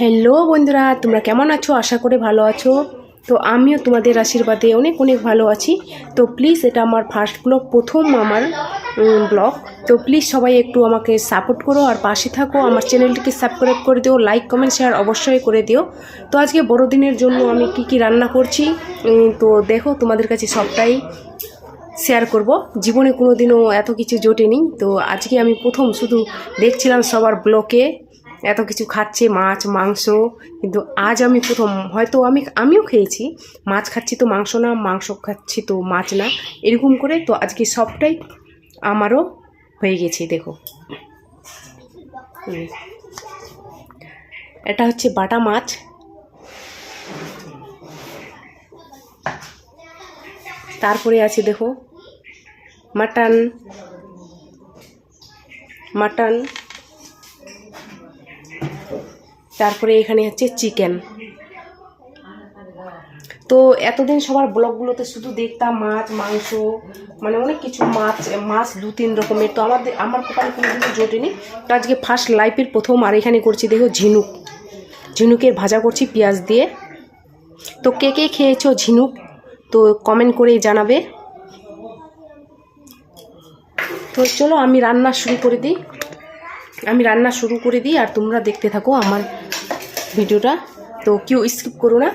Hello বন্ধুরা, তোমরা কেমন আছো? আশা করে ভালো আছো। তো আমিও তোমাদের আশীর্বাদে অনেক অনেক ভালো আছি। তো প্লিজ এটা আমার ফার্স্ট ব্লগ প্রথম আমার ব্লগ তো প্লিজ সবাই একটু আমাকে সাপোর্ট করো আর পাশে থাকো। আমার চ্যানেলটিকে সাবস্ক্রাইব করে দিও লাইক কমেন্ট শেয়ার অবশ্যই করে দিও। তো আজকে বড়দিনের জন্য আমি কি কি রান্না করছি? তো দেখো, তোমাদের কাছে সবটাই শেয়ার করব। জীবনে কোনো দিনও এত কিছু জোটেনি। তো আজকে আমি প্রথম শুধু দেখছিলাম সবার ব্লকে এত কিছু খাচ্ছে, মাছ, মাংস, কিন্তু আজ আমি প্রথম, হয়তো আমি, আমিও খেয়েছি। মাছ খাচ্ছি তো মাংস না, মাংস খাচ্ছি তো মাছ না। এরকম করে তো আজকে সবটাই আমারও হয়ে গেছে, দেখো। এটা হচ্ছে বাটা মাছ। তারপরে আছে, দেখো, মাটন। মাটন। তারপরে এখানে হচ্ছে চিকেন। তো এতদিন সবার ব্লগগুলোতে শুধু দেখতাম মাছ, মাংস মানে অনেক কিছু মাছ মাছ দু তিন রকমের। তো আমাদের, আমার কপালে কোনো দিনও জোটেনি। তো আজকে ফার্স্ট লাইফের প্রথম আর এখানে করছি দেখো ঝিনুক। ঝিনুকের ভাজা করছি পেঁয়াজ দিয়ে। তো কে কে খেয়েছো ঝিনুক? তো কমেন্ট করে জানাবে। তো চলো আমি রান্না শুরু করে দিই। আমি রান্না শুরু করে দিই আর তোমরা দেখতে থাকো আমার ভিডিওটা তো কেউ স্কিপ করো না।